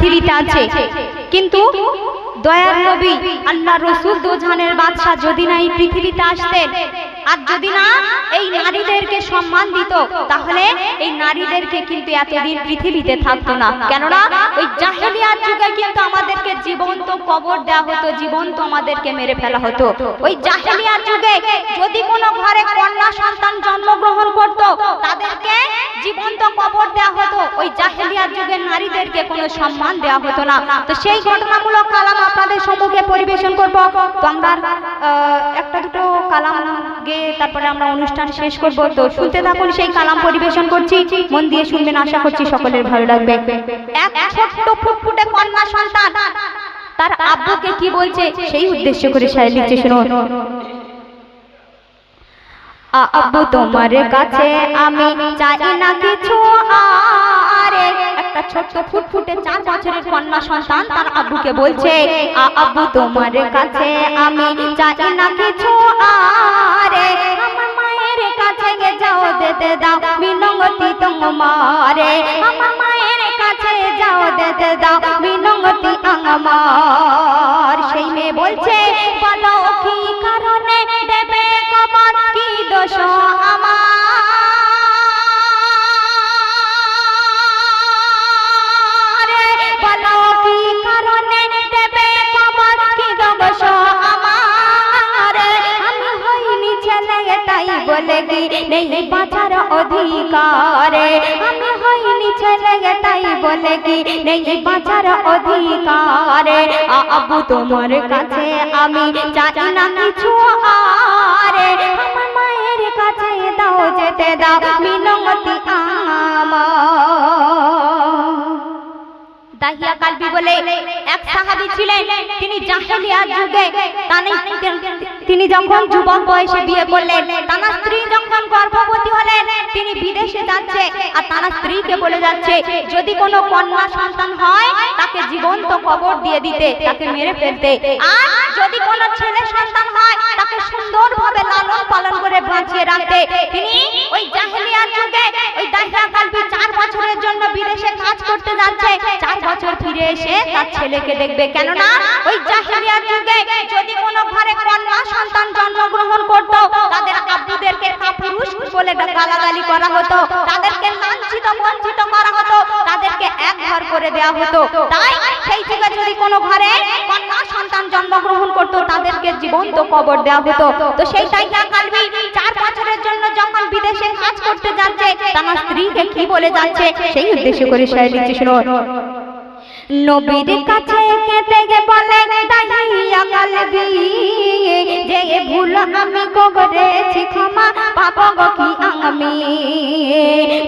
পৃথিবীতে আছে। কিন্তু দয়ার নবী আল্লাহ রসুল দোজানের বাদশাহ যদি না এই পৃথিবীতে আসতেন আর যদি না, এই নারীদেরকে সম্মান দিত, তাহলে এই নারীদেরকে কিন্তু এতদিন পৃথিবীতে থাকতো না। কেননা, ওই জাহেলিয়ার যুগে কিন্তু আমাদেরকে জীবন্ত কবর দেওয়া হতো, জীবন্ত আমাদেরকে মেরে ফেলা হতো। ওই জাহেলিয়ার যুগে যদি কোনো ঘরে কন্যা সন্তান জন্মগ্রহণ করত, তাদেরকে জীবন্ত কবর দেওয়া হতো। ওই জাহেলিয়ার যুগের নারীদেরকে কোনো সম্মান দেওয়া হতো না। তো সেই ঘটনামূলক কালাম আপনাদের সম্মুখে পরিবেশন করব। তো আমরা একটা দুটো কালাম গেয়ে তারপরে আমরা অনুষ্ঠান শেষ করব। তো শুনতে থাকুন সেই কালাম পরিবেশন করছি। মন দিয়ে শুনবেন, আশা করছি সকলের ভালো লাগবে। তার আব্বুকে কি বলছে সেই উদ্দেশ্য করে শায়রি লিখছে, শুনুন। আব্বু, তোমার কাছে আমি চাই না কিছু আরে একটা ছোট্ট ফুটফুটে চার বছরের কন্যা সন্তান তার আব্বুকে বলছে আব্বু তোমার কাছে আমি চাই না কিছু আরে আমার মায়ের কাছে গে যাও দেতে দাও মিনঙ্গতি তোমারে আমার মায়ের কাছে যাও দেতে দাও মিনঙ্গতি আমার নেই বাঁচার অধিকার। আমি হইনি ছেলে তাই বলে কি নেই বাঁচার অধিকার? আবু তোমার কাছে আমি চাই না কিছু আরে। আমার মায়ের কাছে দাও যেতে দাও, মিনতি আমার। দাহিয়া কালবি বলে সাহাবী ছিলেন তিনি জাহেলিয়া যুগে, তানি- যখন যুবক বয়সে বিয়ে করলেন তার স্ত্রী যখন গর্ভবতী হলেন, তিনি বিদেশে যাচ্ছে, আর তার স্ত্রীকে বলে যাচ্ছে, যদি কোনো কন্যা সন্তান হয়, তাকে জীবন্ত কবর দিয়ে দিতে, তাকে মেরে ফেলতে। আর যদি কোনো ছেলে সন্তান হয়, তাকে সুন্দরভাবে লালন পালন করে বাঁচিয়ে রাখতে। তিনি ওই জাহেলিয়ার যুগে, ওই দাহিয়া কালবি চার বছরের জন্য বিদেশে কাজ করতে যাচ্ছে। চার বছর ফিরে এসে তার ছেলেকে দেখবে। কেননা, ওই জাহেলিয়ার যুগে যদি কোনো ঘরে কন্যা সন্তান জন্মগ্রহণ করত, তাদের আব্বুদেরকে কাপুরুষ বলে গালাগালি করা হতো তাদেরকে লাঞ্ছিত বঞ্চিত করা হতো তাদেরকে এক ঘর করে দেওয়া হতো। তাই সেই যুগে যদি কোনো ঘরে কন্যা সন্তান জন্মগ্রহণ করত, তাদেরকে জীবন্ত কবর দেওয়া হতো। তো সেই তাইয়া কালবি চার বছরের জন্য যখন বিদেশে কাজ করতে যাচ্ছে, তার স্ত্রীকে কি বলে যাচ্ছে, সেই উদ্দেশ্য করে শায়রি লিখছে শুনুন নবীর কাছে কেঁদে বলে দাহিয়া কালবি যে ভুল আমি করেছি ক্ষমা পাবো কি আমি?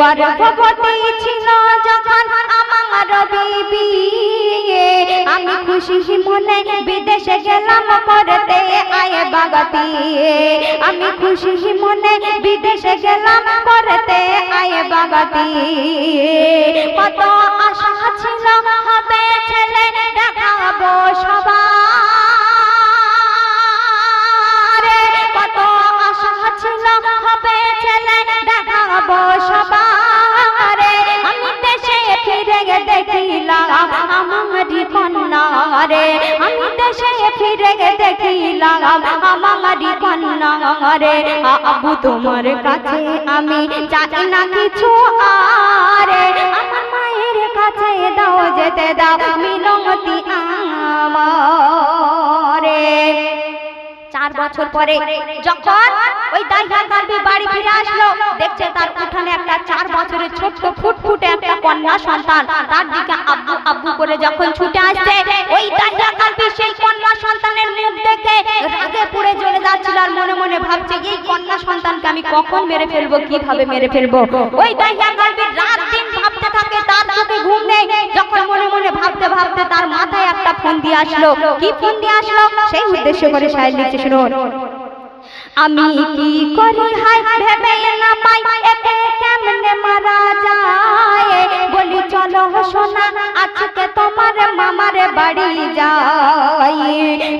গর্ভবতী ছিল যখন আমার বিবি। আমি খুশি মনে বিদেশে গেলাম করতে আয়ে বাগাতি। আমি খুশি মনে বিদেশে গেলাম করতে আয়ে কত আশা ছিল, হবে ছেলে দেখাবো সবার। আমি দেশে ফিরে আমারই কন্যা আবু তোমার কাছে আমি চাই না কিছু আরে, আমার মায়ের কাছে দাও, যেতে দাও মিনতি আমারে। চার বছর পরে যখন ওই দাইহা বাড়ি ফিরে আসলো, দেখছে তার উঠানে একটা চার বছরের ছোট্ট ফুটফুটে একটা কন্যা সন্তান, তার দিকে আব্বু করে যখন ছুটে আসছে, ওই দাইহা কালবি সেই কন্যা সন্তানের মুখ দেখে রাগে পুড়ে চলে যাচ্ছিল আর মনে মনে ভাবছে, এই কন্যা সন্তানকে আমি কখন মেরে ফেলব, কীভাবে মেরে ফেলব? ওই দাইহা কালবি রাত দিন ভাবতে থাকে, তার চোখে ঘুম নেই। যখন মনে মনে ভাবতে ভাবতে তার মাথায় একটা ফোন দিয়ে আসলো। কি ফোন দিয়ে আসলো? সেই উদ্দেশ্য করে শায়ের লিখছে শুনুন। আমি কি করি হাই ভেবে না পাই? একে কেমনে মারা যায়? বলি, চলো সোনা, আজকে তোমার মামার বাড়ি যাই।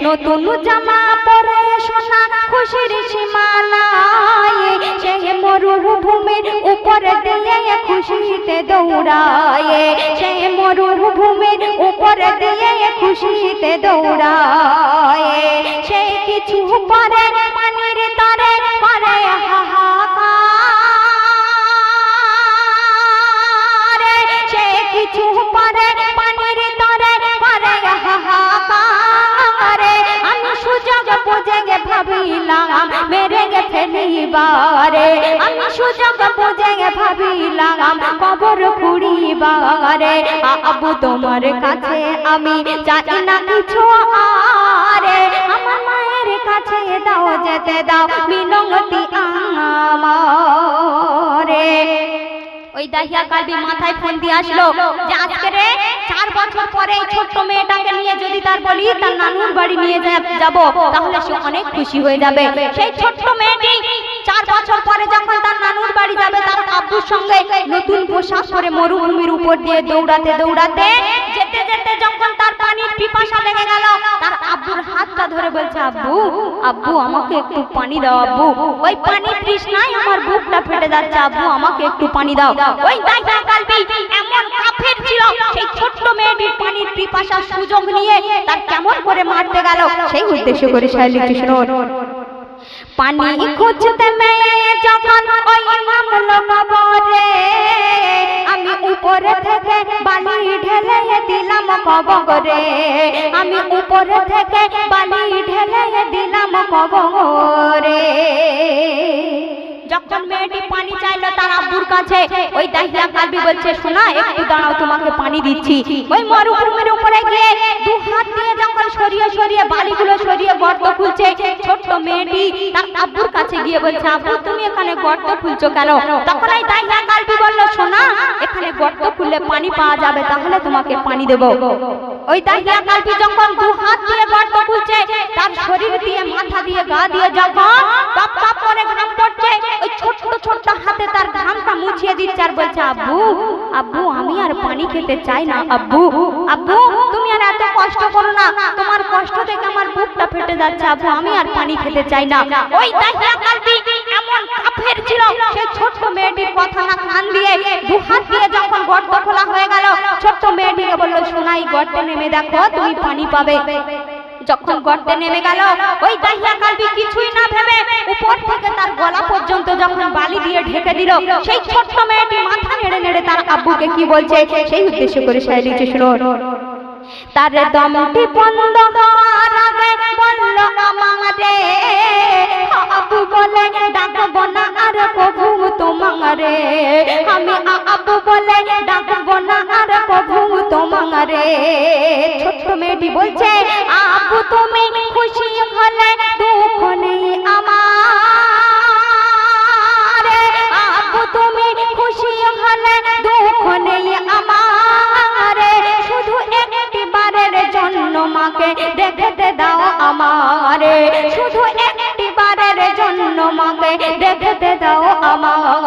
নতুন জামা পরে সোনা, খুশির সীমানায় সে মরুভূমির উপরে দিয়ে খুশিতে দৌড়ায়। সে মরুভূমির উপর দিয়ে খুশিতে দৌড়ায়। সে কিছু পরে পানির তরে, করে হাহাকার। সে কিছু ভাবিলাম, মেরে গে ফেলিবারে আমি সুযোগ বুঝে ভাবিলাম, কবর খুঁড়িবারে। আবু তোমার কাছে আমি চাই না কিছু আরে আমার মায়ের কাছে দাও, যেতে দাও, মিনতি আমারে। ওই দাহিয়া কালবি মাথায় ফোন দিয়ে আসলো, যে আজকে রে বছর পরে ছোট্ট মেয়েটাকে নিয়ে যদি তার বলি, তার নানুর বাড়ি নিয়ে যাব, তাহলে সে অনেক খুশি হয়ে যাবে। সেই ছোট্ট মেয়েটি চার বছর পরে যখন তার নানুর বাড়ি যাবে, তার আব্বুর সঙ্গে নতুন পোশাক পরে মরুভূমির উপর দিয়ে দৌড়াতে দৌড়াতে যেতে যেতে যখন তার পানির পিপাসা লেগে গেল। তার আব্বুর হাতটা ধরে বলছে, আব্বু আব্বু, আমাকে একটু পানি দাও, আব্বু। ওই পানি তৃষ্ণায় আমার বুকটা ফেটে যাচ্ছে, আব্বু, আমাকে একটু পানি দাও। ওই দাইয়া কালবি, এমন কাফের ছিল, সেই ছোট্ট মেয়েটির পানির পিপাসার সুযোগ নিয়ে তার কেমন করে মারতে গেল, সেই উদ্দেশ্য করে শাইলি কৃষ্ণ। পানি খুঁজতে মেয়ে যখন ওই নামলো কবরে আমি উপরে থেকে বালি ঢেলে দিলাম কবরে। আমি উপরে থেকে বালি ঢেলে দিলাম কবরে। মেয়েটি পানি চাইলো তার আব্বুর কাছে? ওই দাহিয়া কালবি বলছে, শোনা, একটু দাঁড়াও, তোমাকে পানি দিচ্ছি। ওই মরুভূমির উপরে গিয়ে দু হাত দিয়ে যখন সরিয়ে সরিয়ে বালিগুলো সরিয়ে গর্ত খুলছে, ছোট্ট মেয়েটি তার আব্বুর কাছে গিয়ে বলছে, আব্বু, তুমি এখানে গর্ত খুলছো কেন? তখন ওই দাহিয়া কালবি বলল, শোনা, এখানে গর্ত খুললে পানি পাওয়া যাবে, তাহলে তোমাকে পানি দেব। ওই দাহিয়া কালবি যখন দু হাত দিয়ে গর্ত খুলছে, তার শরীর দিয়ে, মাথা দিয়ে, গা দিয়ে যখন টপ টপ করে ঘাম পড়ছে, ওই ছোট্ট ছোট্ট হাতে তার ঘামটা মুছিয়ে দিচ্ছে আর বলছে, আব্বু আব্বু, আমি আর পানি খেতে চাই না, আব্বু আব্বু, তুমি আর এত কষ্ট করো না, তোমার কষ্ট দেখে আমার বুকটা ফেটে যাচ্ছে, আব্বু, আমি আর পানি খেতে চাই না। ওই দাহিয়া কালবি এমন কাফের ছিল সেই ছোট্ট মেয়েটির কথা না কান দিয়ে দু হাত দিয়ে যখন গর্ত খোলা হয়ে গেল, ছোট্ট মেয়েটিকে বলল, সোনাই, গর্তে নেমে দেখো, তুমি পানি পাবে। যখন গর্তে নেমে গেল ওই দাহিয়া কালবি কিছুই না ভেবে উপর থেকে তার গলা পর্যন্ত যখন বালি দিয়ে ঢেকে দিল সেই ছোট্ট মেয়েটি মাথা নেড়ে নেড়ে তার আব্বুকে কি বলছে সেই উদ্দেশ্য করে শায়লিতে চেষ্ট তার দমটি বন্ধ হওয়ার আগে বলল আমারে আব্বু বলে ডাকবো না আর প্রভু তোমারে। আমি আবু বলে ডাকবো না আর প্রভু তোমারে। ছোট্ট মেয়েটি বলছে, আবু তুমি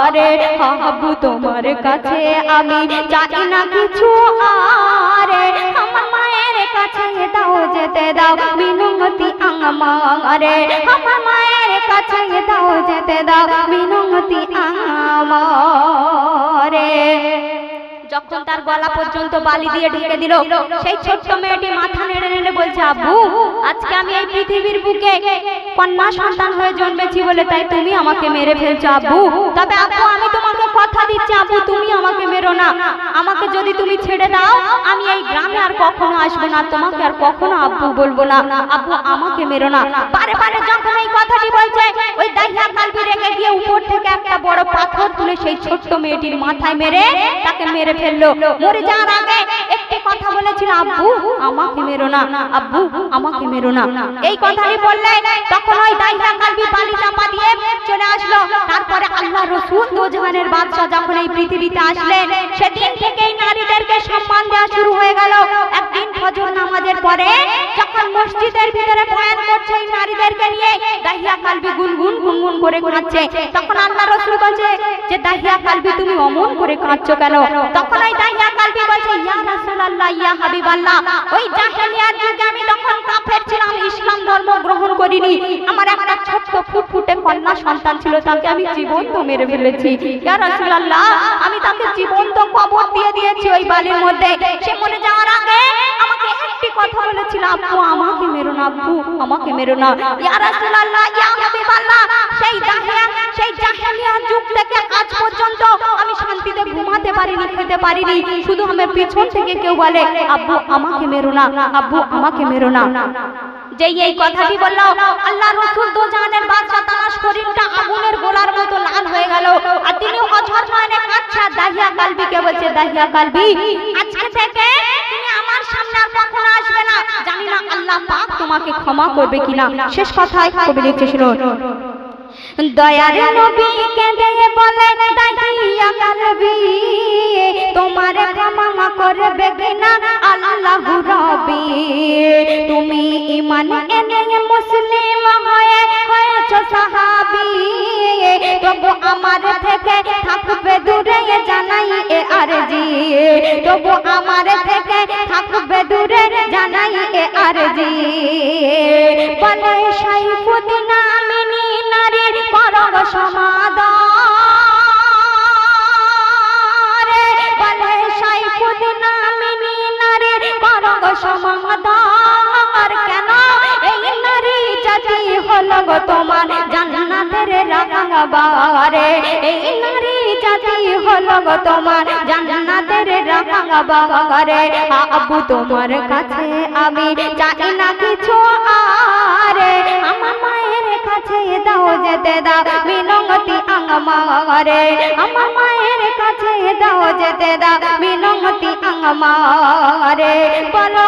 আমারে হাবু তোমার কাছে আমি চাই না কিছু আরে, আমার মায়ের কাছে দাও যেতে দাও মিনতি আমারে। আমার মায়ের কাছে দাও যেতে দাও মিনতি আমারে। যখন তার গলা পর্যন্ত বালি দিয়ে ঢেকে দিল। সেই ছোট্ট মেয়েটি মাথা নেড়ে নেড়ে বলছে, আব্বু, আজকে আমি এই পৃথিবীর বুকে কন্যা সন্তান হয়ে জন্মেছি বলে তাই তুমি আমাকে মেরে ফেলছো, আব্বু। তবে আব্বু, আমি তোমাকে কথা দিচ্ছি, আব্বু, তুমি আমাকে মেরো না। আমাকে যদি তুমি ছেড়ে দাও, আমি এই গ্রামে আর কখনো আসব না। তোমাকে আর কখনো আব্বু বলব না। আব্বু, আমাকে মেরো না। বারে বারে যখন এই কথাটি বলছে, ওই দাহিয়া কালবি রেখে গিয়ে উপর থেকে একটা বড় পাথর তুলে সেই ছোট্ট মেয়েটির মাথায় মেরে তাকে মেরে ফেলল। মরে যাওয়ার আগে একটি কথা বলেছিল, আব্বু, আমাকে মেরো না, আব্বু, আমাকে মেরো না। এই কথাটি বললে, তখন ওই দাইহা কালবি বালি চাপা দিয়ে চলে আসলো। তারপরে আল্লাহ রসুল দোজাহানের বাদশা যখন এই পৃথিবীতে আসলেন, সেদিন থেকেই নারীদেরকে সম্মান দেওয়া শুরু হয়ে গেল। একদিন ফজর নামাজের পরে যখন মসজিদের ভিতরে বয়ান করছে এই নারীদেরকে নিয়ে দাহিয়া কালবি গুনগুন গুনগুন করে কাঁদছে। তখন আল্লাহ রসুল বলছে যে দাহিয়া কালবি, তুমি অমন করে কাঁদছো কেন? তখন ওই দাহিয়া কালবি বলছে, ইয়া রাসূলুল্লাহ, ইয়া হাবিবাল্লাহ, ওই জাহেলিয়ার যুগে আমি তখন কাফের ছিলাম, ইসলাম ধর্ম গ্রহণ করিনি, আমার একটা ছোট্ট ফুটফুটে কন্যা সন্তান ছিল, তাকে আমি জীবন্ত মেরে ফেলেছি। ইয়া রাসূলুল্লাহ, আমি তাকে জীবন্ত কবর দিয়ে দিয়েছি ওই বালির মধ্যে। সে মরে যাওয়ার আগে আমাকে একটি কথা বলেছিল আব্বু আমাকে মেরো না আব্বু আমাকে মেরো না। ইয়া রাসূলুল্লাহ, ইয়া হাবিবাল্লাহ, সেই দাহিয়া সেই জাহেলিয়া যুগ থেকে আজ পর্যন্ত আমি শান্তিতে ঘুমাতে পারিনি, খেতে পারিনি। শুধু আমার পিছন থেকে কেউ বলে আব্বু আমাকে মেরো না আব্বু আমাকে মেরো না। যেই এই কথাটি বলল, আল্লাহ রসুল দো জাহানের বাদশা তার শরীরটা আগুনের গোলার মতো লাল হয়ে গেল। আর তিনি অঝর নয়নে কাঁদছে দাহিয়া কালবিকে বলছে, দাহিয়া কালবি? আজকে থেকে সামনে আর কখনো না। জানি না তোমাকে ক্ষমা করবে কিনা। শেষ কথায় কবি লিখছে শুনুন দয়ার নবী কেঁদে বলে দাহিয়া কালবি, তোমার ক্ষমা করবে কিনা? আল্লাহ রবি, তুমি ইমান এ আরজি তবু আমার থেকে থাকবে দূরে জানাই এ আরজি। বলে সাইফুদ্দিন আমিনী নারীর পরম সমাদান রাখাবারে এই নারী জাতি হলো গো তোমার জান্নাতের রাখাবারে আবু, তোমার কাছে আমি চাই না কিছু আরে, আমার মায়ের কাছে দাও যেতে দাও মিনতি আঙ্গমারে আমার মায়ের কাছে দাও যেতে দাও মিনতি আঙ্গমারে বলো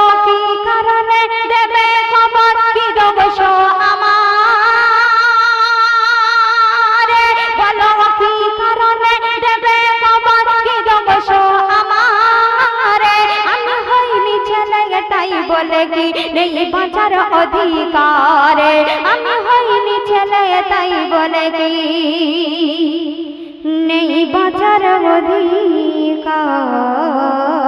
অধিকারে। আমি হইনি ছেলে তাই বলে কি? নেই বাঁচার অধিকার।